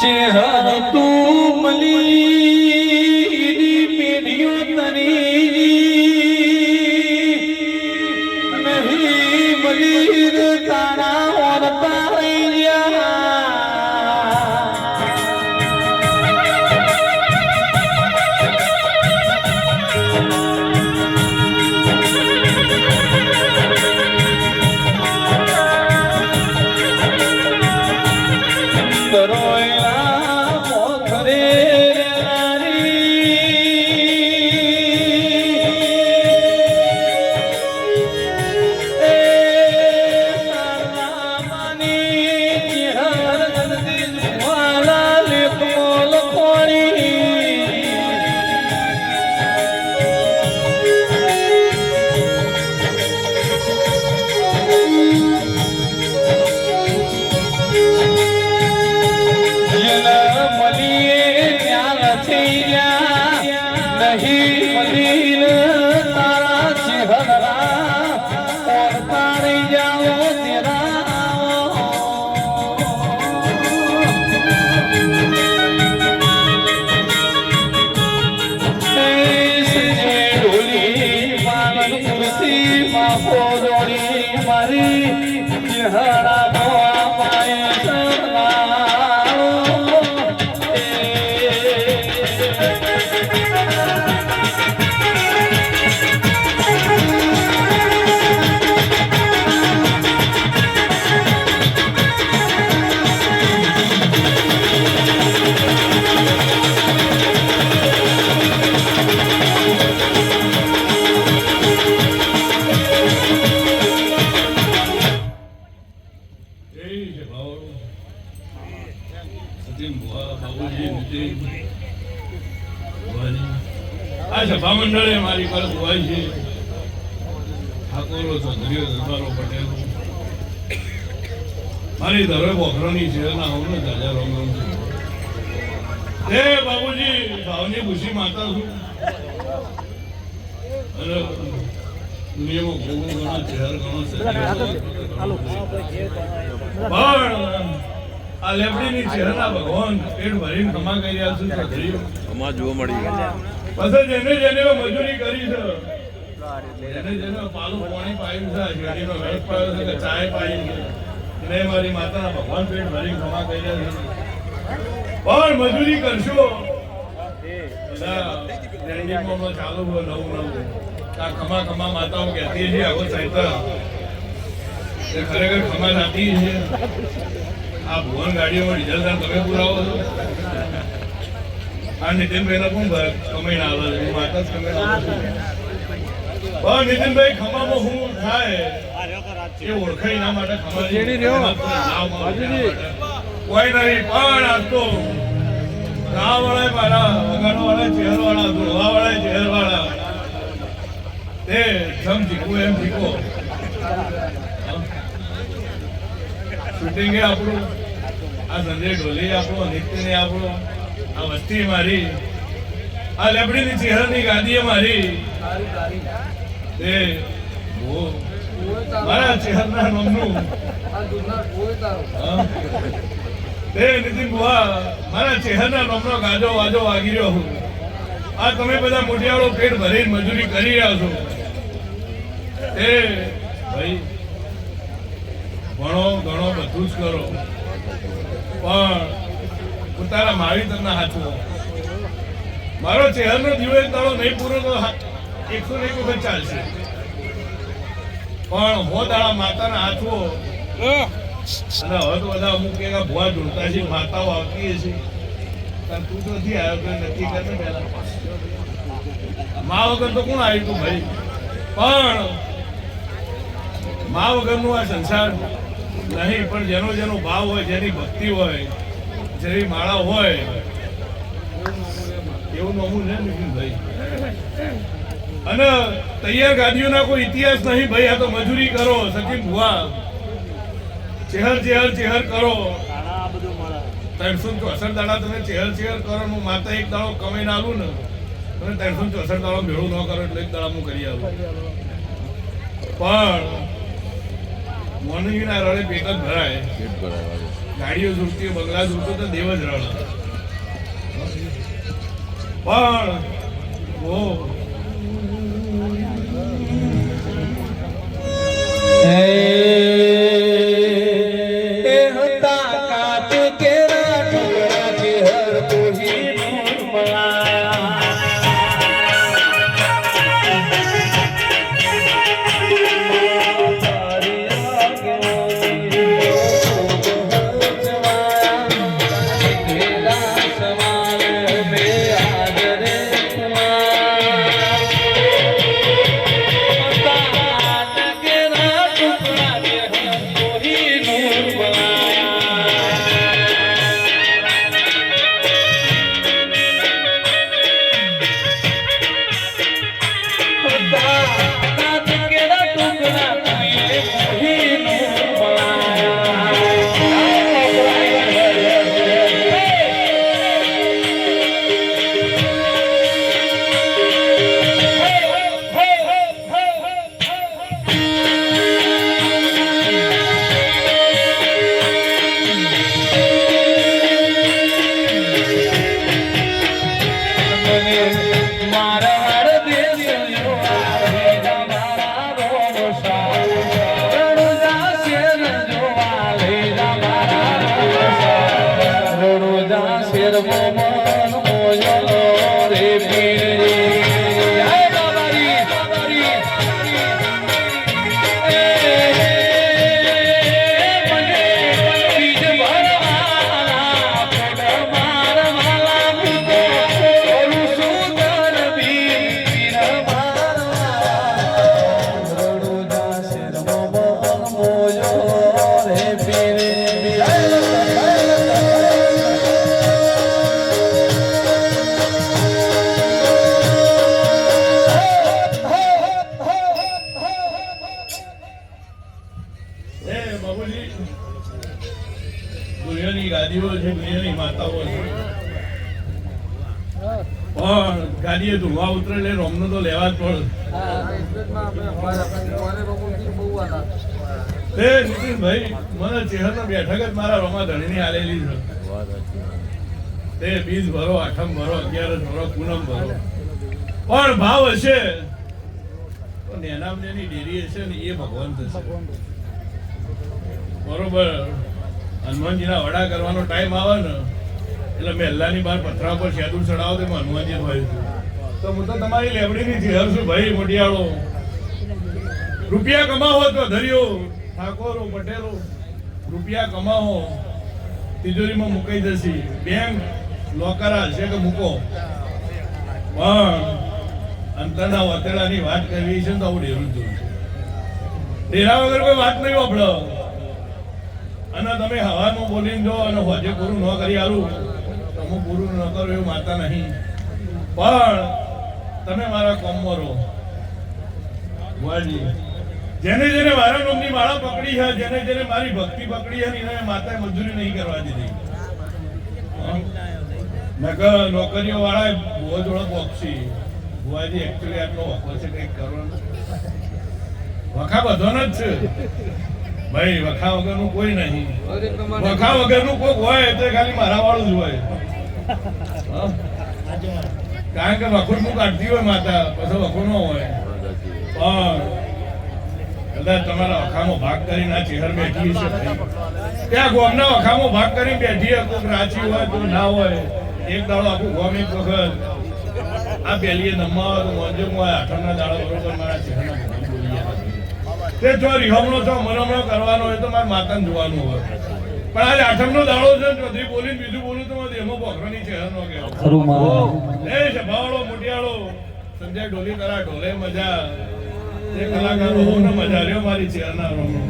ચેહર તું મલી. પર ભુવાઈ છે. ઠાકોરો મારી ધરે બોખરાની છે ના હું ને દાદા રામ છે. એ બાબુજી ભાવની ભૂસી માતા છું. અને ભગવાન પેટ ભરીને કમા કરી રહ્યા. જોવા મળી પછી જેને જેને મજૂરી કરી છે. જેને જેને પાલું પાણી પાયું છે, શેરડીનો રસ પાયો છે ચાય પાઈ છે. એને મારી માતાના ભગવાન પેટ ભરી ક્ષમા કરી રહ્યા છે. પણ મજૂરી કરશો. ચાલુ હોય, નવું નવું. આ ખમા ખમા માતાઓ કહેતી છે, આવો એ ખરેખર ખમા નાતી છે. આ ભુવન ગાડીઓમાં ડીઝલ તમે પુરાવો છો? આ નીતિનભાઈ પણ ભ- કમાઈને આવે હું માતા જ કમાઈને આવું નીતિનભાઈ ખમામાં હું થાય. એ ઓળખાય ના માટે ખમા કોઈ નહીં પણ તો વાળા મારા વાળા ચહેર વાળા ધોવા વાળા ચહેર વાળા તે જમ જીકો એમ જીકો. શૂટિંગ આપણું. આ સંજય ઢોલી આપણો નિત્યને આપણો. આ વસ્તી મારી. આ લેબડીની ચહેરાની ગાદી મારી. એ બહુ મારા ચહેરાના નામનું એ તે નીતિન બુઆ મારા ચહેરના નામનો ગાજો વાજો વાગી રહ્યો હું. આ તમે બધા મોટિયાળો પેટ ભરીને મજૂરી કરી રહ્યા છો. એ, ભાઈ. ભણો, ગણો, બધું જ કરો. પણ પોતાના માવીતરના હાથમાં મારો ચહેરનો દીવો એક નહીં પૂરો તો એકસો એક વખત ચાલશે. પણ હો દાડા માતાના હાથવો અને હવે તો બધા અમુક એના ભુવા જોડતા છે, માતાઓ આવતી હશે. તું તો નથી આવ્યો કે નક્કી કરને પહેલા. મા વગર તો કોણ આવ્યું તું ભાઈ? પણ મા વગરનું આ સંસાર નહીં, પણ જેનો જેનો ભાવ હોય, જેની ભક્તિ હોય જેની માળા હોય, એવું નમું છે ભાઈ. અને તૈયાર ગાડીઓના કોઈ ઇતિહાસ નહીં ભાઈ, આ તો મજૂરી કરો સચિન ભુવા. ચેહર ચેહર ચેહર કરો. ત્રણસો ચોસઠ દાડા તમે ચેહર ચેહર કરો હું માતા એક દાડો કમાઈને આવું ને, તમે ત્રણસો ચોસઠ દાડો ભેળું ન કરો એટલે એક દાડા હું કરી આવું પણ મોનજીના રળે પેટ જ ભરાય. ગાડીઓ છૂટતી બંગલા છૂટતો તો દેવ જ રળ પણ ઓ. એ પણ ગાદીએ ધુવા ઉતરે રોમનો તો લેવા જ પડે. એ નીતિનભાઈ, મને ચેહરના બેઠક જ મારા રોમા ધણીની આલેલી છે. તે બીજ ભરો, આઠમ ભરો અગિયારસ ભરો, પૂનમ ભરો. પણ ભાવ હશે. તો નેનામ નેની ડેરી હશે ને એ ભગવાન થશે. બરોબર. હનુમાનજીના વડા કરવાનો ટાઈમ આવે ને. એટલે મહેલાની બહાર પથરા પર શેદું ચડાવો તો હનુમાનજી હોય તો હું તો તમારી લેબડીની ઝેર છું ભાઈ મોટિયાળો રૂપિયા કમાવો તો ધર્યો ઠાકોરો, પટેલો. રૂપિયા કમાવો, તિજોરીમાં મુકાઈ જશે. બેંક લોકરા હશે કે મૂકો? પણ અંતરના વતેડાની વાત કરવી છે તો આવું ડેરું જોયું ડેરા વગર કોઈ વાત નહીં વાપડો અને તમે હવાનું બોલીને જો અને હોજે પૂરું ન કરી આલું. હું ગુરુ ન કરું એવું માતા નહીં. પણ તમે મારા કોમમાં રહો. વાજી જેને જેને મારા નોમની માળા પકડી છે જેને જેને મારી ભક્તિ પકડી છે એને માતાએ મજૂરી નહીં કરવા દીધી? નકર નોકરીઓ વાળા બહુ જોડો બોક્સી ભુવાજી એકચ્યુઅલી આટલો વખો છે કંઈક કરવાનું. વખા બધો જ છે. ભાઈ વખા વગરનું કોઈ નહીં. વખા વગરનું કોઈક હોય તો ખાલી મારા વાળું જ હોય? કારણ કે વખોડ હું કાઢતી હોય માતા, પછી વખો ન હોય. પણ કદાચ તમારા વખામાં ભાગ કરીને આ ચેહર બેઠી છે ત્યાં ગોમના વખામાં ભાગ કરીને બેઠી હોય કોક રાચી હોય તો ના હોય. એક દાડો આખું ગોમ એક વખત. આ પેલીએ નમવા તો મોજે મોય, આઠમના દાડો બરોબર મારા ચહેરાના. તે જો રિહમણો છો મનમણો કરવાનો હોય તો મારે માતાને જોવાનું હોય. પણ આજે આઠમનો દાડો છે બધી બોલી બીજું બોલું તો એમાં દેહમાં છે ચહેરાનો કહેવાય. ખરું એ સભાવાળો મોટિયાળો સંજય ઢોલી કરા ઢોલે મજા. એ કલાકારો હોને મજા રહ્યો મારી છે રોમનો